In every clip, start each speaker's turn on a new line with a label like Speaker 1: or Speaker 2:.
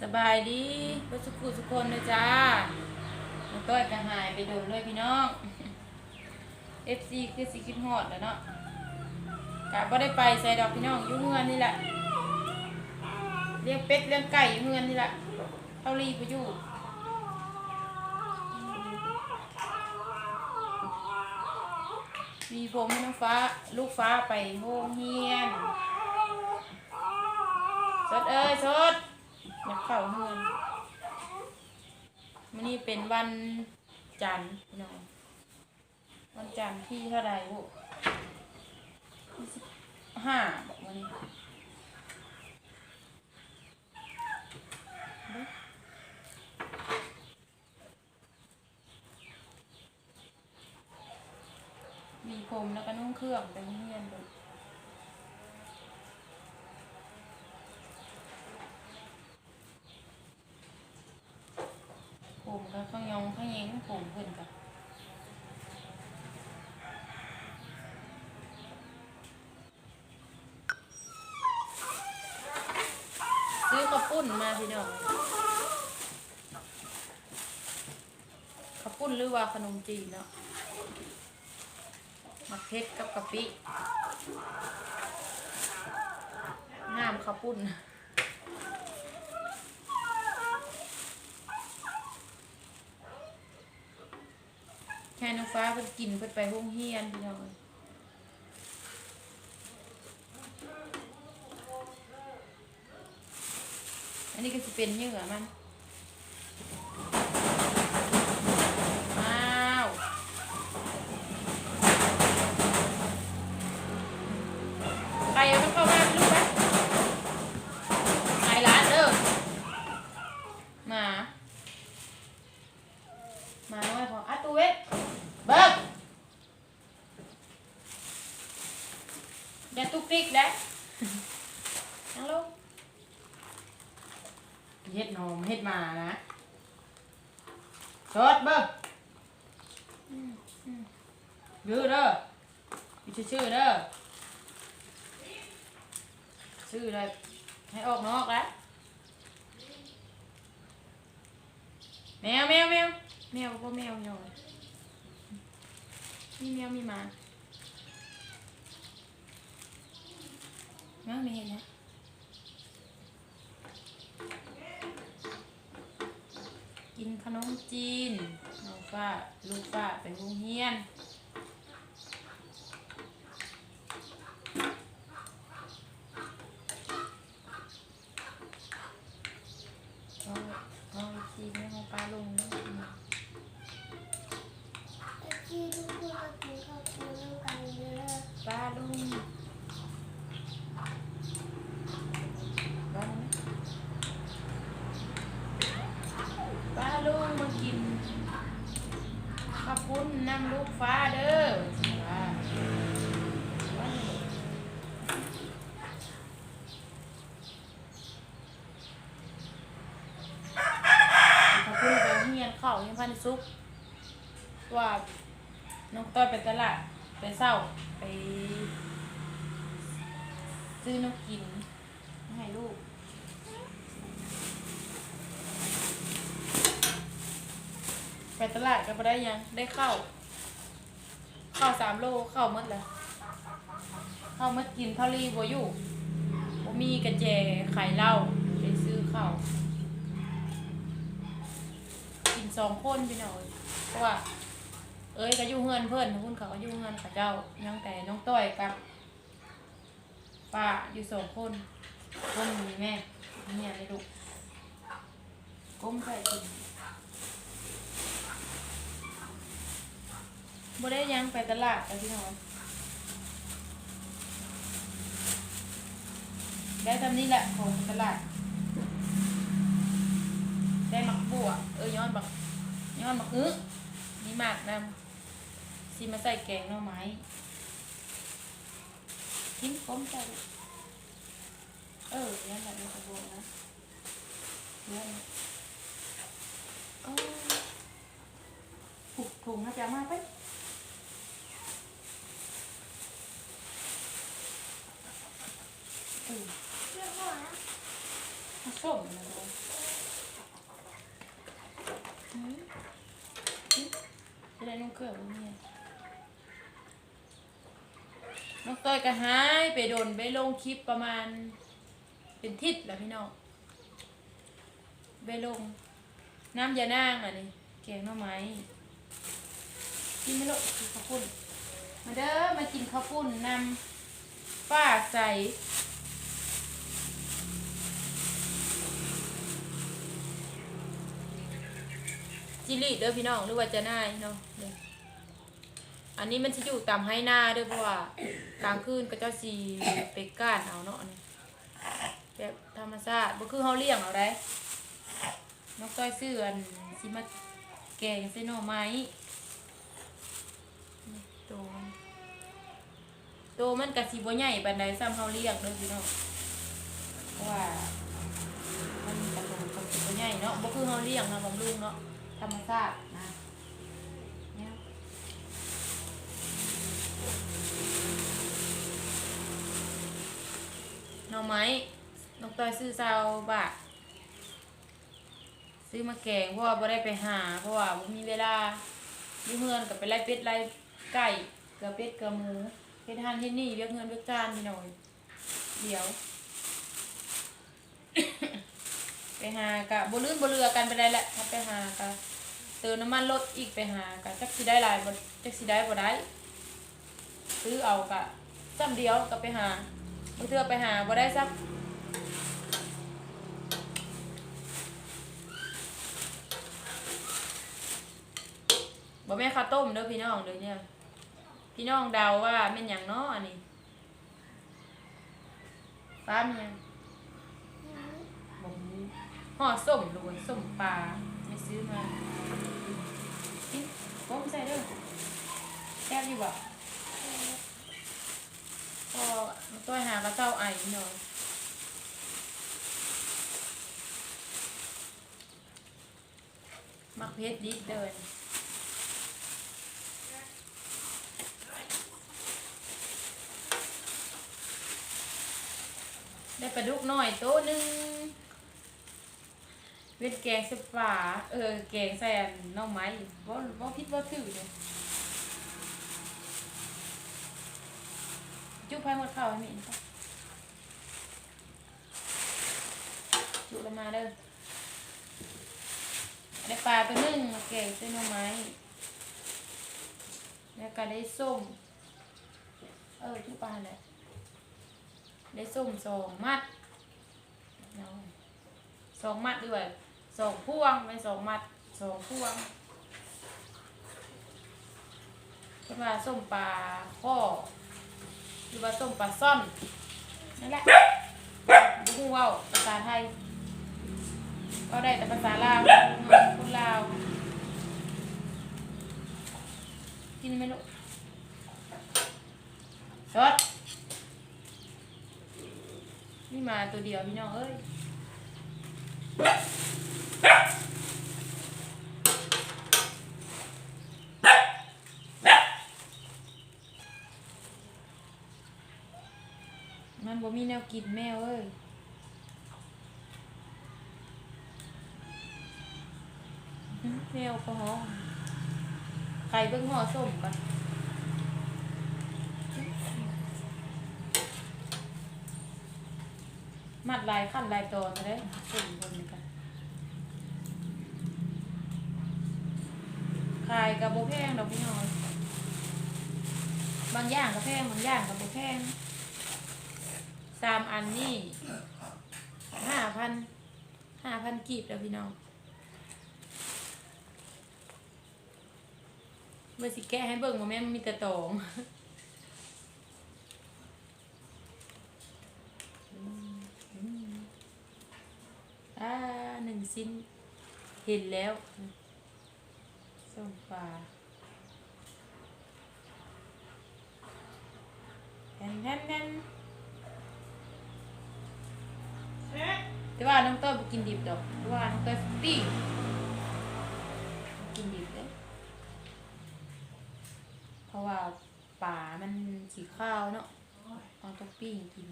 Speaker 1: สบายดีเพื่อสุขุสุกคนเลยจ้าน้องต้อยก็หายไปโดนเลยพี่น้อง FC คือสิคิดฮอดแล้วเนาะกะบ่ได้ไปใส่ดอกพี่น้องอยู่เฮือนนี่แหละเลี้ยงเป็ดเลี้ยงไก่อยู่เฮือนนี่แหละเท่ารีไปอยู่มีผมน้องฟ้าลูกฟ้าไปโรงเรียนสดเอ้ยสด อยากเข้าเฮือนมันนี่เป็นวันจันทร์พี่น้องวันจันทร์ที่เท่าไรบุห้าบอกวันนี้มีผมแล้วก็นุ่งเครื่องไปเรียนดู ผมก็ข้างยองข้างเยงผมเพิ่นกะซื้อข้าวปุ้นมาพี่น้องข้าวปุ้นหรือว่าขนมจีนเนาะมักเพชรกับกะปิงามข้าวปุ้น แค่น้องฟ้าเพิ่นกินเพิ่นไปห้องเฮียนพี่น้องเอ้ยอันนี้ก็จะเป็นเยื่อมัน สดเบิกดื้อเด้ออยู่ชื่อเด้อชื่อเลยให้ออกนอกแล้วแมวแมวแมวแมวก็แมวหน่อยมีแมวมีหมาแมวไม่เห็นนะกินขนม จีนน้องฝ้าลูกฟ้าเปโรงเฮียนเอาเอาจีนให้ของป้าลงนะ
Speaker 2: ที่ทุกคนมากินข้าวกินน้ำกันเยอะ
Speaker 1: ป้าลุงป้าลุงป้าลุงมากิน ข้าวปุ้นน้ำลูกฟ้าเด้อป้าป้าลุงข้าวเฮียนข้าวยังพันซุกว่าน้องต้อยไปตลาดไปเศร้าไปซื้อนกกินให้ลูก ไป ตลาดก็ไปได้ยังได้ข้าวข้าวสามโลข้าวหมดเลยข้าวหมดกินเท่ารีบัวอยู่บ่มีกระแจไข่เหล้าไปซื้อข้าวกินสองคนพี่น้อยเพราะว่า เอ้ยก็อยู่เฮือนเพื่อนคุณเขาก็อยู่เฮือนเขาเจ้ายังแต่น้องต้อยกับป้าอยู่สองคนคนมีแม่เนี่ยเลยลูกก้มใส่กิน บ่ได้ยังไปตลาดแต่พี่น้องได้ทำนี่แหละของตลาด ได้หมักบัวเออย้อนบักย้อนบักอื้อมีหมากนำสิมาใส่แกงหน่อไม้กินก้มใจเออเนี่ยแหละในกระบอกนะเนี่ยโอ้ผูกถุงนะจ๊ะมาไป
Speaker 2: จะ
Speaker 1: ได้นุ่งเกลือวันนี้น้องต้อยก็หายไปโดนไปลงคลิปประมาณ เป็นทิศแหละพี่น้องไปลง น้ำยานางอะนี่แกงน่อไม้กินไม่ลงข้าวปุ้น มาเด้อมากินข้าวปุ้นนำป้าใส จิริเด้อพี่น้องหรือว่าจะน่ายเนาะอันนี้มันจะอยู่ตามให้หน้าเด้อเพราะว่ากลางคืนก็เจ้าสีไปก้านเอาเนาะนนี้แบบธรรมชาติบ่คือเฮาเลี้ยงเอาได้นกต้อยซื้ออันสิมาแกงใส่หน่อไม้โตมันโตมันกะสิบ่ใหญ่ปานใดซ้ำเฮาเลี้ยงเด้อพี่น้องเพราะว่ามันกะโตกะสิบ่ใหญ่เนาะบ่คือเฮาเลี้ยงเนาะบำรุงเนาะ ธรรมชาตินะเนี่ยหน่อไม้นกต้อยซื้อซาวบาทซื้อมาแกงเพราะว่าบ่ได้ไปหา เพราะว่าบ่มีเวลาอยู่เฮือนกับไปไล่เป็ดไล่ไก่เกลือเป็ดเกลือหมูเฮ็ดทานเฮ็ดนี่เวียกเงินเวียกจานพี่น้อยเดี๋ยว ไปหากะบ่ลื่นบ่เรือกันไปได้แหละถ้าไปหากะ เติมน้ำมันรถอีกไปหากะจักสิได้หลายบ่จักสิได้บ่ได้ซื้อเอากะซ้ำเดียวก็ไปหาบ่เทื่อไปหาบ่ได้ซักบ่แม่นข้าวต้มเด้อพี่น้องเด้อเนี่ย พี่น้องเดาว่าแม่นหยังเนาะอันนี้ปลาเมียงบ่มีห่อส้มลูกเอ้ยส้มปลาไม่ซื้อมากินก้มใส่เด้อแซ่บ อยู่บ่พอตัวหากระเจ้าไอพี่น้องมักเพชรดิเดินได้ปลาดุกหน้อยโต๊ะหนึ่งเว็ดแกงส่ปาเออ แกงใส่นน่อไม้บ่บ่ผิดบ่ถือเลย จุ๊บให้หมดข้าวให้แม่นจุลงมาเด้อได้ปลาตัวนึ่งมาแกงใส่หน่อไม้แล้วก็ได้ส้ม เออจุ๊บปลาแหละได้ส้มสองมัดสองมัดด้วยสองพวงไม่สองมัดสองพวงคิดว่าส้มปลาข้อ หรือว่าส้มปลาซ่อนนั่นแหละบุ้งว่าภาษาไทยก็ได้แต่ภาษาลาวคนลาว กินไหมลูกสดนี่มาตัวเดียวพี่น้องเอ้ย บ่มีแนวกินแมวเอ้ยแมวก็ห้องไข่เบิ่งห่อส้มก่อนมัดลายขั้นลายตอนมาได้สุ่มบนนี้กันขายกับโบแพงดอกพี่น้อยบางอย่างก็แพงบางอย่างกับโบแพง สามอันนี่ห้าพันห้าพันกีบแล้วพี่น้องเมื่อสิแกะให้เบิ่งว่าแม่มันมีแต่ตองอ่าหนึ่งสิ้น เห็นแล้วส้มปลาแทนแนแทน แต่ว่าน้องต้ยกินดิบดอกเพราะว่าน้องต้อยตี้กินดิบเลยเพราะว่าป่ามันสีข้าวเนาะเอาต้องปิ้กิน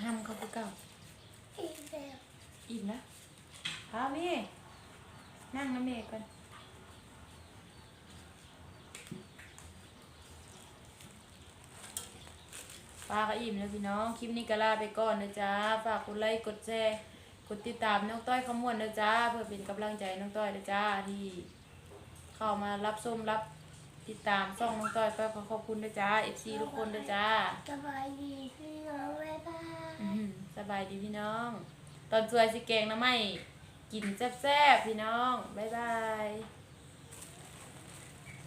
Speaker 1: ห้ามเขาคือเก่า
Speaker 2: อิ่มแล้ว
Speaker 1: อิ่มแล้พาเม่นั่งนะเม่ก่อนาก็อิ่มแล้วพี่น้อง คลิปนี้ก็ลาไปก่อนนะจ๊ะ ฝากกดไลค์ กดแชร์ กดติดตามน้องต้อยขมวนนะจ๊ะ เพื่อเป็นกำลังใจน้องต้อยนะจ๊ะที่เข้ามารับชมรับติดตามช่องน้องต้อยก็ขอขอบคุณนะจ๊ะ FC ทุกคนนะจ๊ะ
Speaker 2: สบายดีพี่น้องบ๊ายบาย
Speaker 1: อื้อหือสบายดีพี่น้อง ตอนสวยสิแกงน้ำไม่กินแซ่บๆพี่น้อง บ๊ายบาย